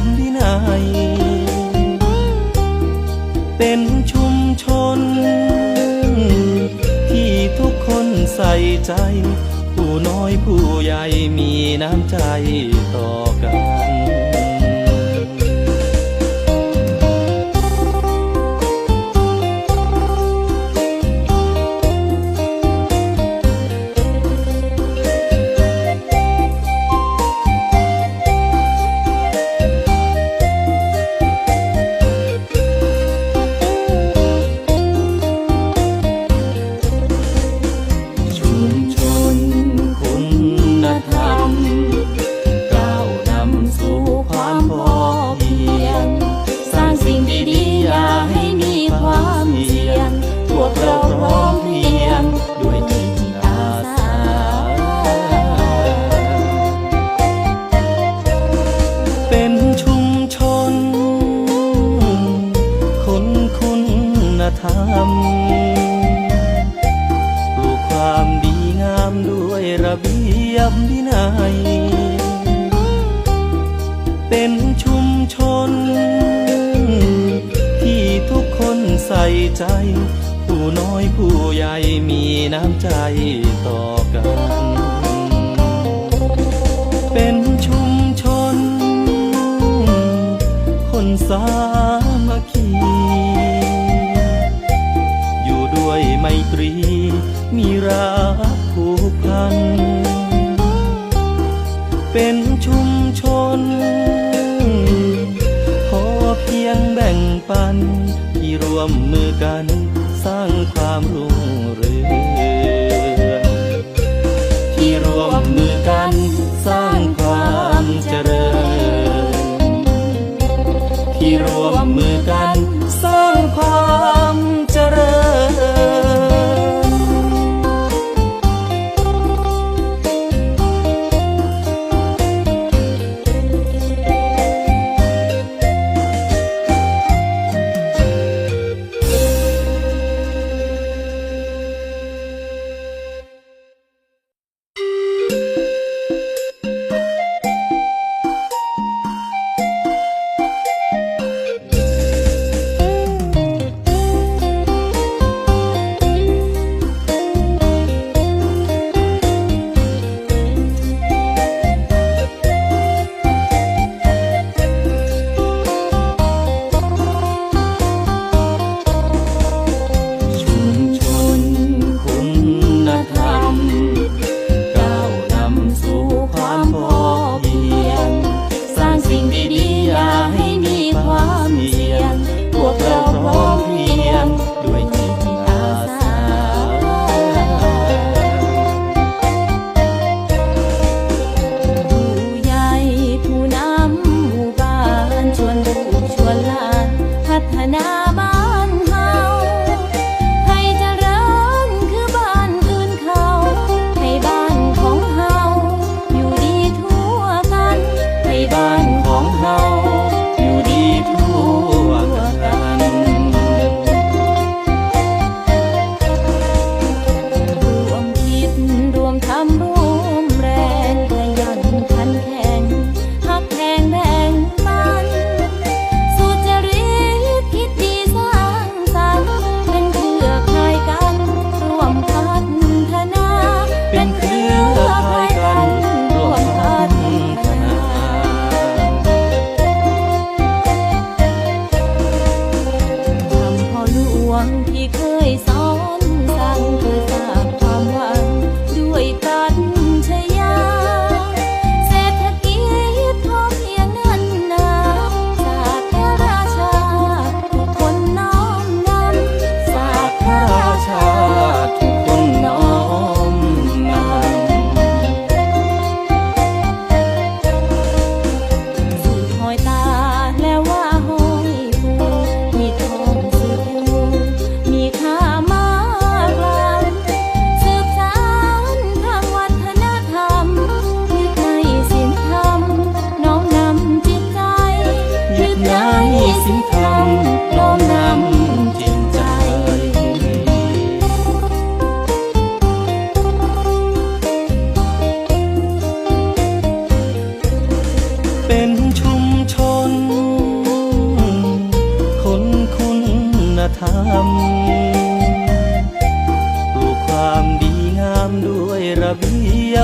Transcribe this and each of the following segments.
ระเบียบวินัย เป็นชุมชน ที่ทุกคนใส่ใจ ผู้น้อยผู้ใหญ่มีน้ำใจต่อกัน บียบวินัย เป็นชุมชน ที่ทุกคนใส่ใจ ผู้น้อยผู้ใหญ่มีน้ำใจต่อกัน เป็นชุมชน คนสามัคคีอยู่ด้วยไมตรีมีรัก วมมือกัน สร้างความรุ่งเรืองที่รวมมือกันสร้างความเจริญ ที่รวมมือกันสร้างความ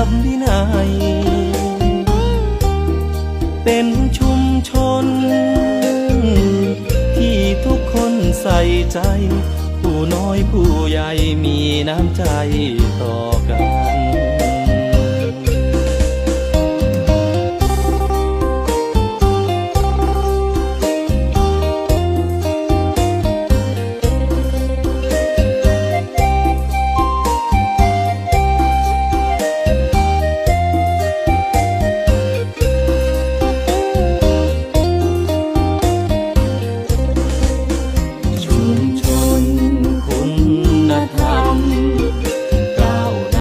มวินัย เป็นชุมชน ที่ทุกคนใส่ใจ ผู้น้อยผู้ใหญ่มีน้ำใจต่อกัน